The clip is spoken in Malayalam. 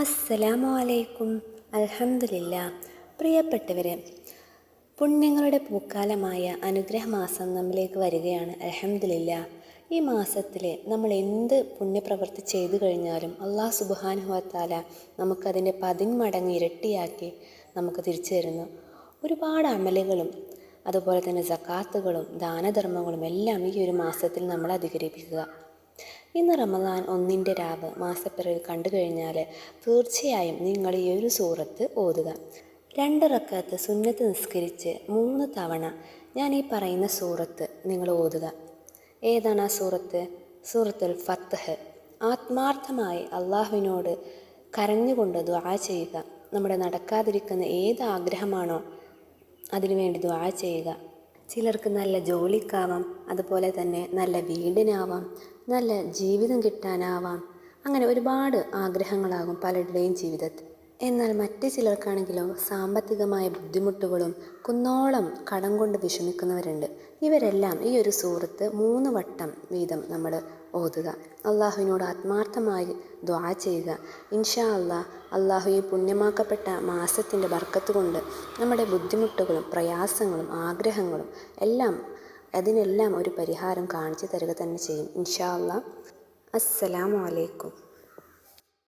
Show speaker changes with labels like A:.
A: അസ്സലാമു അലൈക്കും അലഹമില്ല പ്രിയപ്പെട്ടവരെ പുണ്യങ്ങളുടെ പൂക്കാലമായ അനുഗ്രഹമാസം നമ്മിലേക്ക് വരികയാണ്. അലഹമില്ല ഈ മാസത്തിൽ നമ്മൾ എന്ത് പുണ്യപ്രവൃത്തി ചെയ്തു കഴിഞ്ഞാലും അള്ളാഹ് സുബാനുഹത്താല നമുക്കതിന്റെ പതിന്മടങ്ങ് ഇരട്ടിയാക്കി നമുക്ക് തിരിച്ചു തരുന്നു. ഒരുപാട് അമലുകളും അതുപോലെ തന്നെ സക്കാത്തുകളും ദാനധർമ്മങ്ങളും എല്ലാം ഈ ഒരു മാസത്തിൽ നമ്മൾ അധികരിപ്പിക്കുക. ഇന്ന് റമദാൻ ഒന്നിന്റെ രാവ് മാസപ്പിറവി കണ്ടു കഴിഞ്ഞാൽ തീർച്ചയായും നിങ്ങൾ ഈ ഒരു സൂറത്ത് ഓതുക. രണ്ട് റക്കത്ത് സുന്നത്ത് നിസ്കരിച്ച് മൂന്ന് തവണ ഞാൻ ഈ പറയുന്ന സൂറത്ത് നിങ്ങൾ ഓതുക. ഏതാണ് ആ സൂറത്ത്? സൂറത്തുൽ ഫത്തഹ് ആത്മാർത്ഥമായി അള്ളാഹുവിനോട് കരഞ്ഞുകൊണ്ട് ദ്വാ ചെയ്യുക. നമ്മുടെ നടക്കാതിരിക്കുന്ന ഏത് ആഗ്രഹമാണോ അതിനുവേണ്ടി ദ്വാ ചെയ്യുക. ചിലർക്ക് നല്ല ജോലിക്കാവാം അതുപോലെ തന്നെ നല്ല വീടിനാവാം നല്ല ജീവിതം കിട്ടാനാവാം. അങ്ങനെ ഒരുപാട് ആഗ്രഹങ്ങളാകും പലരുടെയും ജീവിതത്തിൽ. എന്നാൽ മറ്റ് ചിലർക്കാണെങ്കിലോ സാമ്പത്തികമായ ബുദ്ധിമുട്ടുകളും കുന്നോളം കടം കൊണ്ട് വിഷമിക്കുന്നവരുണ്ട്. ഇവരെല്ലാം ഈ ഒരു സൂറത്ത് മൂന്ന് വട്ടം വീതം നമ്മൾ ഓതുക. അള്ളാഹുവിനോട് ആത്മാർത്ഥമായി ദ്വാ ചെയ്യുക. ഇൻഷാ അള്ളാഹ് അള്ളാഹു ഈ പുണ്യമാക്കപ്പെട്ട മാസത്തിന്റെ ബർക്കത്ത് കൊണ്ട് നമ്മുടെ ബുദ്ധിമുട്ടുകളും പ്രയാസങ്ങളും ആഗ്രഹങ്ങളും എല്ലാം അതിനെല്ലാം ഒരു പരിഹാരം കാണിച്ചു തരിക തന്നെ ചെയ്യും. ഇൻഷാ അള്ളാഹ് അസ്സലാമു അലൈക്കും.